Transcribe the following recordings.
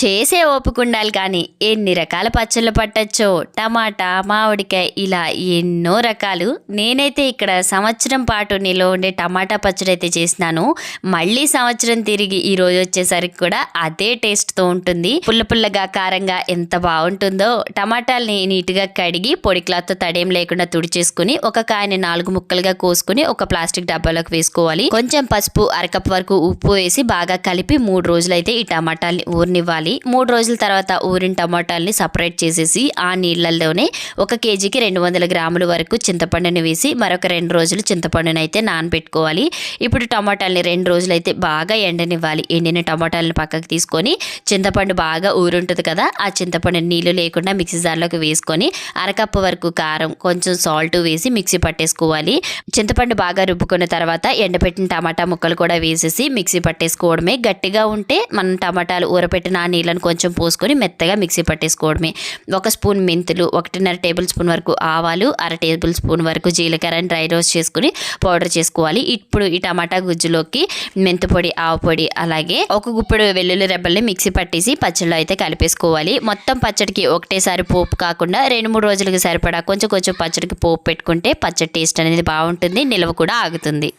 చేసే ఓపుకుండాలి కానీ ఎన్ని రకాల పచ్చళ్ళు పట్టచ్చో? టమాటా మామిడికాయ ఇలా ఎన్నో రకాలు. నేనైతే ఇక్కడ సంవత్సరం పాటు నిలో ఉండే టమాటా పచ్చడి అయితే చేసినాను. మళ్ళీ సంవత్సరం తిరిగి ఈ రోజు వచ్చేసరికి కూడా అదే టేస్ట్తో ఉంటుంది. పుల్ల పుల్లగా కారంగా ఎంత బాగుంటుందో టమాటాలని నీట్గా కడిగి పొడి క్లాత్తో తడేం లేకుండా తుడిచేసుకుని ఒక కాయని నాలుగు ముక్కలుగా కోసుకుని ఒక ప్లాస్టిక్ డబ్బాలోకి వేసుకోవాలి. కొంచెం పసుపు అరకప్ వరకు ఉప్పు వేసి బాగా కలిపి మూడు రోజులైతే ఈ టమాటాలని ఊరినివ్వాలి. మూడు రోజుల తర్వాత ఊరిన టమాటాలని సపరేట్ చేసేసి ఆ నీళ్ళల్లోనే ఒక కేజీకి రెండు వందల గ్రాముల వరకు చింతపండుని వేసి మరొక రెండు రోజులు చింతపండుని అయితే నానబెట్టుకోవాలి. ఇప్పుడు టమాటాలని రెండు రోజులు అయితే బాగా ఎండనివ్వాలి. ఎండిన టమాటాలను పక్కకు తీసుకొని చింతపండు బాగా ఊరుంటుంది కదా ఆ చింతపండు నీళ్ళు లేకుండా మిక్సీ జార్లోకి వేసుకొని అరకప్పు వరకు కారం కొంచెం సాల్ట్ వేసి మిక్సీ పట్టేసుకోవాలి. చింతపండు బాగా రుబ్బుకున్న తర్వాత ఎండబెట్టిన టమాటా ముక్కలు కూడా వేసేసి మిక్సీ పట్టేసుకోవడమే. గట్టిగా ఉంటే మనం టమాటాలు ఊరపెట్టిన ఆ నీళ్ళని కొంచెం పోసుకొని మెత్తగా మిక్సీ పట్టేసుకోవడమే. ఒక స్పూన్ మెంతులు ఒకటిన్నర టేబుల్ స్పూన్ వరకు ఆవాలు అర టేబుల్ స్పూన్ వరకు జీలకర్ర డ్రై రోస్ట్ చేసుకుని పౌడర్ చేసుకోవాలి. ఇప్పుడు ఈ టమాటా గుజ్జులోకి మెంతుపొడి ఆవు పొడి అలాగే ఒక గుప్పెడు వెల్లుల్లి రెబ్బల్ని మిక్సీ పట్టేసి పచ్చడిలో అయితే కలిపేసుకోవాలి. మొత్తం పచ్చడికి ఒకటేసారి పోపు కాకుండా రెండు మూడు రోజులకి సరిపడా కొంచెం కొంచెం పచ్చడికి పోపు పెట్టుకుంటే పచ్చడి టేస్ట్ అనేది బాగుంటుంది నిల్వ కూడా ఆగుతుంది.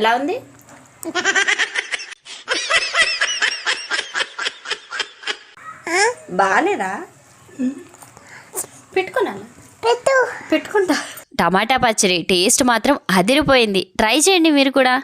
ఎలా ఉంది? బాగాలేదా పెట్టుకున్నాను. పెట్టు. పెట్టుకుంటా. టమాటా పచ్చడి టేస్ట్ మాత్రం అదిరిపోయింది. ట్రై చేయండి మీరు కూడా.